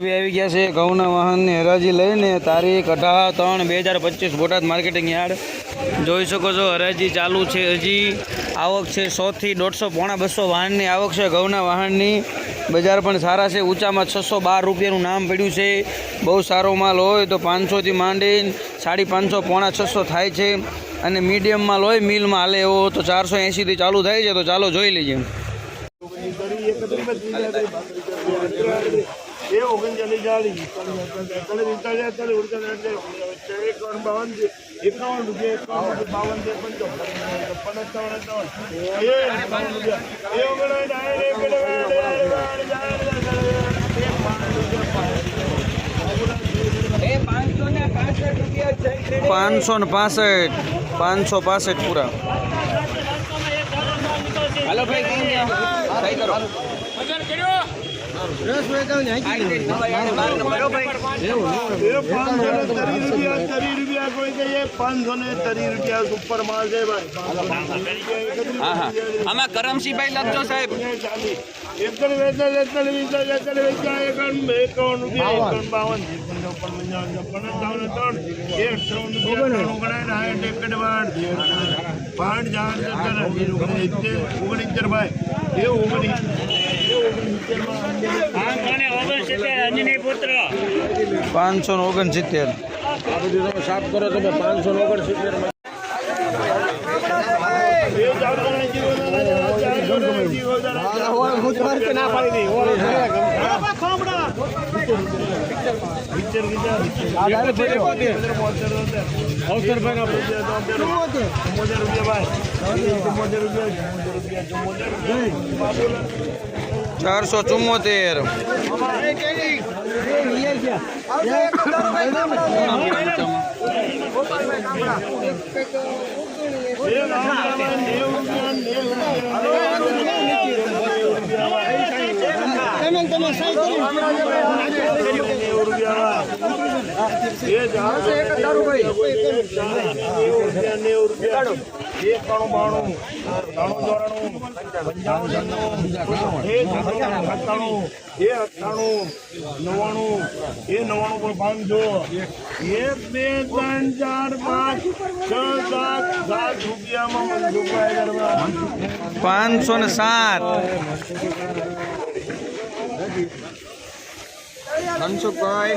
આવી ગયા છે ઘઉંના વાહનની હરાજી લઈને તારીખ અઢાર ત્રણ બે હજાર પચીસ બોટાદ માર્કેટિંગ યાર્ડ. જોઈ શકો છો હરાજી ચાલુ છે હજી. આવક છે સોથી દોઢસો પોણા બસો વાહનની આવક છે. ઘઉંના વાહનની બજાર પણ સારા છે. ઊંચામાં છસો બાર રૂપિયાનું નામ પડ્યું છે. બહુ સારો માલ હોય તો પાંચસોથી માંડીને સાડી પાંચસો પોણા છસો થાય છે. અને મીડિયમ માલ હોય મિલમાં હાલે એવો તો ચારસો એંશીથી ચાલુ થાય છે. તો ચાલો જોઈ લઈએ. એ ઓગણચાલીસ ચાલીસ એકતાલીસ પિસ્તાલીસ એકતાલીસ ઉડતાલીસ એકાવન બાવન એકાવન રૂપિયા એકાવન પાંચસો ને પાસઠ પાંચસો પાસઠ પૂરા હાલો ભાઈ કરો આમાં કરમસિંહભાઈ લખજો સાહેબ. એકતાલીસ બેતાલીસ એકતાલીસ પિસ્તાલીસ એકતાલીસ એકાવન એકાવન રૂપિયા એકાવન બાવન ત્રેપન ચોપન પંચાવન ત્રણ એક ત્રણ રૂપિયા ગણાય ટેકડ વાડ પાંચ ચાર સત્તર ઓગણીસર ભાઈ એ ઓગણીસ પાંચસો ને ઓગણસિત્તેર સાફ કરો તમે પાંચસો ને ઓગણસિત્તેર ચારસો ચુમ્મોતેર. નવાણું એ નવાણું પણ પાંચસો એક બે ત્રણ ચાર પાંચ છ સાત. સાત રૂપિયામાં મનસુખભાઈ પાંચસો ને સાત મનસુખભાઈ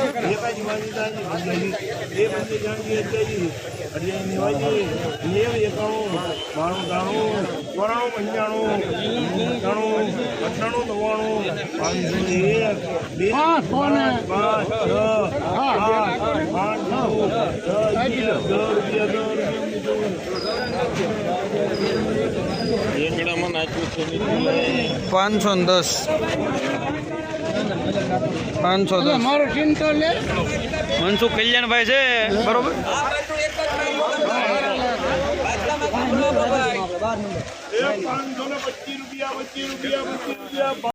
અઠાણું નવ્વાણું પાંચસો એક બે પાંચ છ આઠ પાંચ નવ દસ રૂપિયા દસ રૂપિયા પાંચસો દસ. પાંચસો દસ. મારો લે. મનસુખ કલ્યાણભાઈ છે. બરોબર?